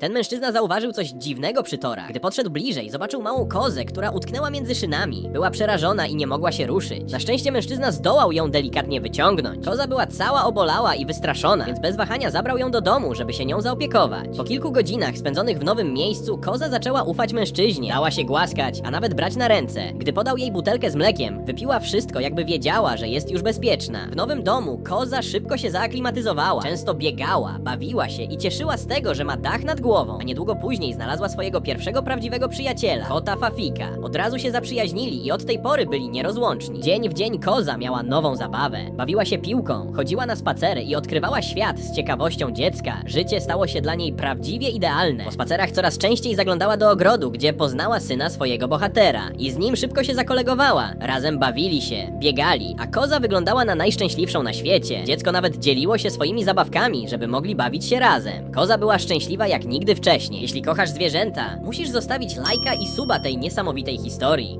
Ten mężczyzna zauważył coś dziwnego przy torach. Gdy podszedł bliżej, zobaczył małą kozę, która utknęła między szynami. Była przerażona i nie mogła się ruszyć. Na szczęście mężczyzna zdołał ją delikatnie wyciągnąć. Koza była cała obolała i wystraszona, więc bez wahania zabrał ją do domu, żeby się nią zaopiekować. Po kilku godzinach spędzonych w nowym miejscu, koza zaczęła ufać mężczyźnie. Dała się głaskać, a nawet brać na ręce. Gdy podał jej butelkę z mlekiem, wypiła wszystko, jakby wiedziała, że jest już bezpieczna. W nowym domu koza szybko się zaaklimatyzowała. Często biegała, bawiła się i cieszyła z tego, że ma dach nad głową. A niedługo później znalazła swojego pierwszego prawdziwego przyjaciela, kota Fafika. Od razu się zaprzyjaźnili i od tej pory byli nierozłączni. Dzień w dzień koza miała nową zabawę. Bawiła się piłką, chodziła na spacery i odkrywała świat z ciekawością dziecka. Życie stało się dla niej prawdziwie idealne. Po spacerach coraz częściej zaglądała do ogrodu, gdzie poznała syna swojego bohatera. I z nim szybko się zakolegowała. Razem bawili się, biegali, a koza wyglądała na najszczęśliwszą na świecie. Dziecko nawet dzieliło się swoimi zabawkami, żeby mogli bawić się razem. Koza była szczęśliwa jak nigdy wcześniej. Jeśli kochasz zwierzęta, musisz zostawić lajka i suba tej niesamowitej historii.